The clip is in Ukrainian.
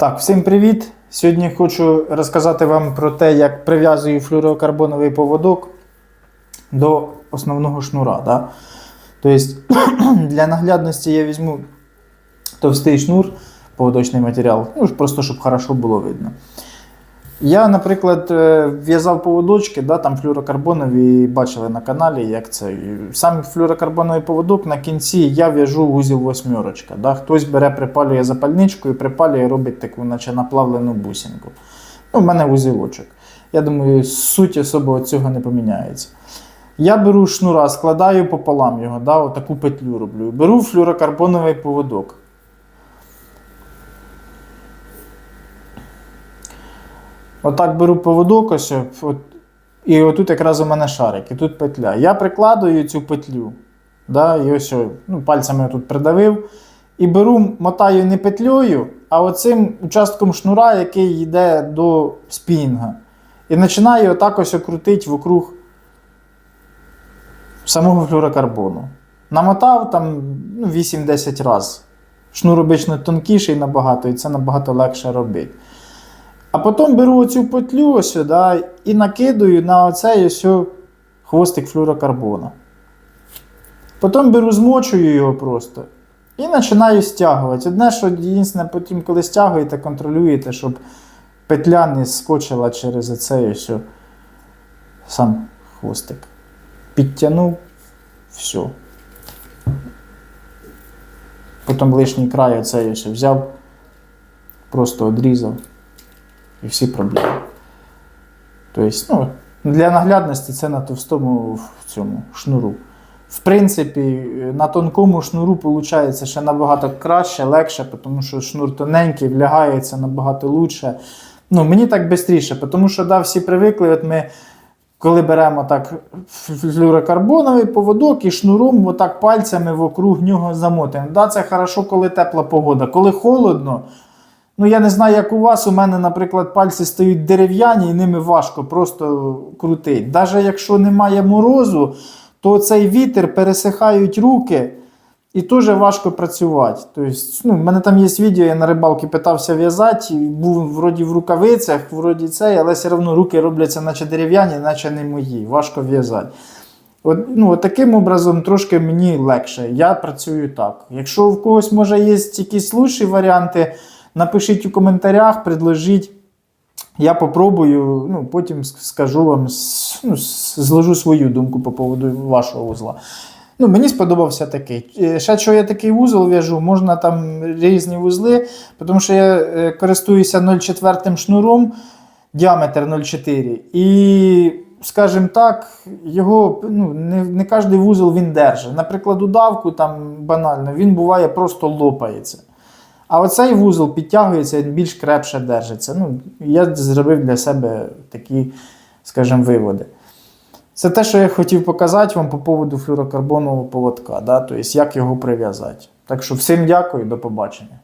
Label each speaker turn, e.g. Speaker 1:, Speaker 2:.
Speaker 1: Так, всім привіт! Сьогодні хочу розказати вам про те, як прив'язую флюорокарбоновий поводок до основного шнура. Да? Тобто, для наглядності я візьму товстий шнур, поводочний матеріал, ну, просто щоб хорошо було видно. Я, наприклад, е, в'язав поводочки, да, там флюорокарбонові, бачили на каналі, як це. Сам флюорокарбоновий поводок на кінці я в'яжу вузіл восьмерочка. Да. Хтось бере, припалює запальничку і припалює, робить таку, наче наплавлену бусинку. Ну, в мене вузілочок. Я думаю, суть особо цього не поміняється. Я беру шнура, складаю пополам його, да, отаку петлю роблю. Беру флюорокарбоновий поводок. Отак беру поводок, ось, от, і отут якраз у мене шарик, і тут петля. Я прикладую цю петлю. Да, і ось ну, пальцями тут придавив. І беру, мотаю не петлею, а оцим участком шнура, який йде до спінга. І починаю отак ось крутити вокруг самого флюорокарбону. Намотав там ну, 8-10 разів. Шнур обично тонкіший набагато, і це набагато легше робити. Потім беру оцю петлю ось і накидаю на оцей ось хвостик флюорокарбона. Потім беру, змочую його просто і починаю стягувати. Одне, що єдине, потім, коли стягуєте, контролюєте, щоб петля не скочила через оцей ось сам хвостик. Підтягнув, все. Потім лишній край оцей ось взяв, просто одрізав і всі проблеми. Тобто, ну, для наглядності це на товстому в цьому шнуру. В принципі, на тонкому шнуру виходить ще набагато краще, легше, тому що шнур тоненький, влягається набагато лучше. Ну, мені так швидше, тому що да, всі привикли, от ми, коли беремо так флюорокарбоновий поводок і шнуром отак пальцями вокруг нього замотаємо. Да, це хорошо, коли тепла погода. Коли холодно, Ну, я не знаю, як у вас. У мене, наприклад, пальці стають дерев'яні і ними важко просто крутити. Навіть якщо немає морозу, то цей вітер пересихають руки і дуже важко працювати. Тобто, ну, в мене там є відео, я на рибалки питався в'язати, був вроді в рукавицях, вроді цей, але все одно руки робляться, наче дерев'яні, наче не мої. Важко в'язати. От, ну, от таким образом трошки мені легше. Я працюю так. Якщо в когось може є якісь лучші варіанти. Напишіть у коментарях, предложіть. Я попробую, ну, потім скажу вам, ну, зложу свою думку по поводу вашого вузла. Ну, Мені сподобався такий. Е, Ще що я такий вузол в'яжу, можна там різні вузли, тому що я е, користуюся 0,4 шнуром, діаметр 0,4. І, скажімо так, його ну, не не кожен вузол він держить. Наприклад, удавку там банально, він буває просто лопається. А оцей вузол підтягується і більш крепше держиться. Ну, Я зробив для себе такі, скажімо, виводи. Це те, що я хотів показати вам по поводу флюрокарбонового поводка, да? тобто як його прив'язати. Так що всім дякую, до побачення.